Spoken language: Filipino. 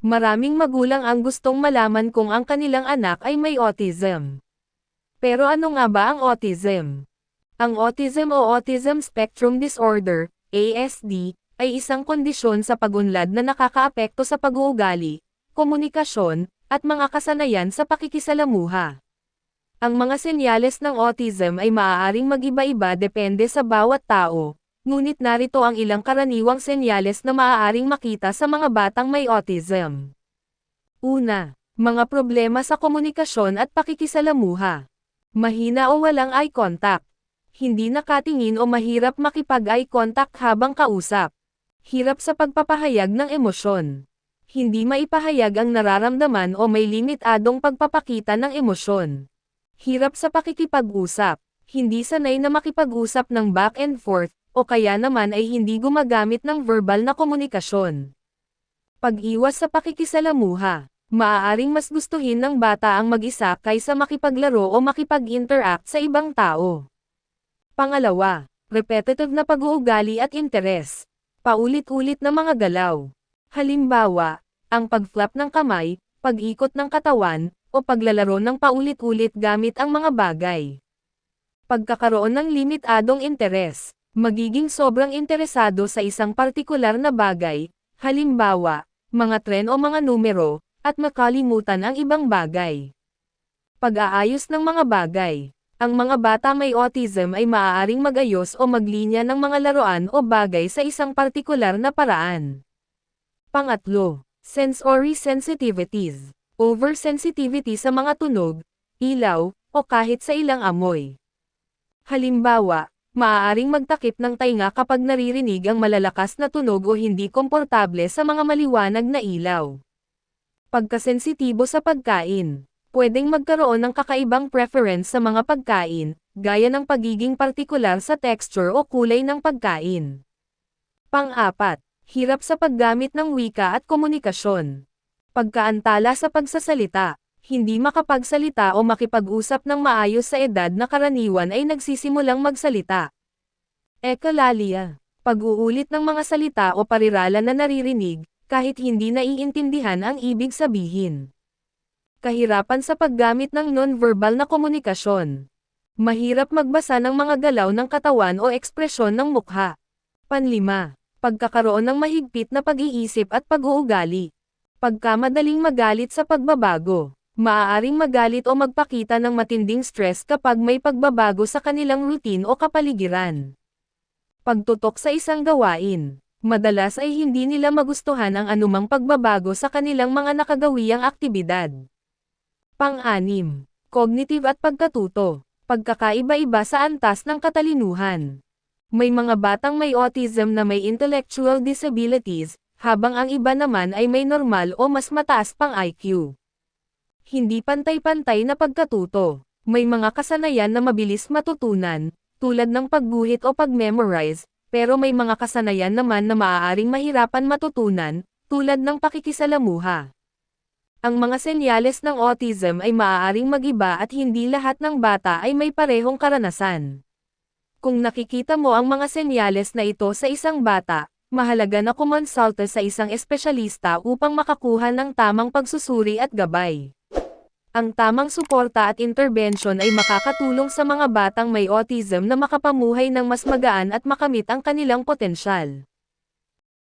Maraming magulang ang gustong malaman kung ang kanilang anak ay may autism. Pero ano nga ba ang autism? Ang autism o Autism Spectrum Disorder, ASD, ay isang kondisyon sa pagunlad na nakakaapekto sa pag-uugali, komunikasyon, at mga kasanayan sa pakikisalamuha. Ang mga senyales ng autism ay maaaring mag-iba-iba depende sa bawat tao, ngunit narito ang ilang karaniwang senyales na maaaring makita sa mga batang may autism. Una, mga problema sa komunikasyon at pakikisalamuha. Mahina o walang eye contact. Hindi nakatingin o mahirap makipag-eye contact habang kausap. Hirap sa pagpapahayag ng emosyon. Hindi maipahayag ang nararamdaman o may limitadong pagpapakita ng emosyon. Hirap sa pakikipag-usap. Hindi sanay na makipag-usap ng back and forth, o kaya naman ay hindi gumagamit ng verbal na komunikasyon. Pag-iwas sa pakikisalamuha. Maaaring mas gustuhin ng bata ang mag-isa kaysa makipaglaro o makipag-interact sa ibang tao. Pangalawa, repetitive na pag-uugali at interes. Paulit-ulit na mga galaw. Halimbawa, ang pag-flap ng kamay, pag-ikot ng katawan, o paglalaro ng paulit-ulit gamit ang mga bagay. Pagkakaroon ng limitadong interes, magiging sobrang interesado sa isang partikular na bagay, halimbawa, mga tren o mga numero, at makalimutan ang ibang bagay. Pag-aayos ng mga bagay. Ang mga bata may autism ay maaaring magayos o maglinya ng mga laruan o bagay sa isang partikular na paraan. Pangatlo, sensory sensitivities. Oversensitivity sa mga tunog, ilaw, o kahit sa ilang amoy. Halimbawa, maaaring magtakip ng tainga kapag naririnig ang malalakas na tunog o hindi komportable sa mga maliwanag na ilaw. Pagkasensitibo sa pagkain. Pwedeng magkaroon ng kakaibang preference sa mga pagkain, gaya ng pagiging partikular sa texture o kulay ng pagkain. Pang-apat, hirap sa paggamit ng wika at komunikasyon. Pagkaantala sa pagsasalita, hindi makapagsalita o makipag-usap ng maayos sa edad na karaniwan ay nagsisimulang magsalita. Ekalalia, pag-uulit ng mga salita o parirala na naririnig, kahit hindi naiintindihan ang ibig sabihin. Kahirapan sa paggamit ng non-verbal na komunikasyon. Mahirap magbasa ng mga galaw ng katawan o ekspresyon ng mukha. Panlima, pagkakaroon ng mahigpit na pag-iisip at pag-uugali. Pagkamadaling magalit sa pagbabago. Maaaring magalit o magpakita ng matinding stress kapag may pagbabago sa kanilang routine o kapaligiran. Pagtutok sa isang gawain. Madalas ay hindi nila magustuhan ang anumang pagbabago sa kanilang mga nakagawiyang aktibidad. Pang-anim, cognitive at pagkatuto, pagkakaiba-iba sa antas ng katalinuhan. May mga batang may autism na may intellectual disabilities, habang ang iba naman ay may normal o mas mataas pang IQ. Hindi pantay-pantay na pagkatuto. May mga kasanayan na mabilis matutunan, tulad ng pagguhit o pag-memorize, pero may mga kasanayan naman na maaaring mahirapan matutunan, tulad ng pakikisalamuha. Ang mga senyales ng autism ay maaaring mag-iba at hindi lahat ng bata ay may parehong karanasan. Kung nakikita mo ang mga senyales na ito sa isang bata, mahalaga na kumonsulta sa isang espesyalista upang makakuha ng tamang pagsusuri at gabay. Ang tamang suporta at intervention ay makakatulong sa mga batang may autism na makapamuhay ng mas magaan at makamit ang kanilang potensyal.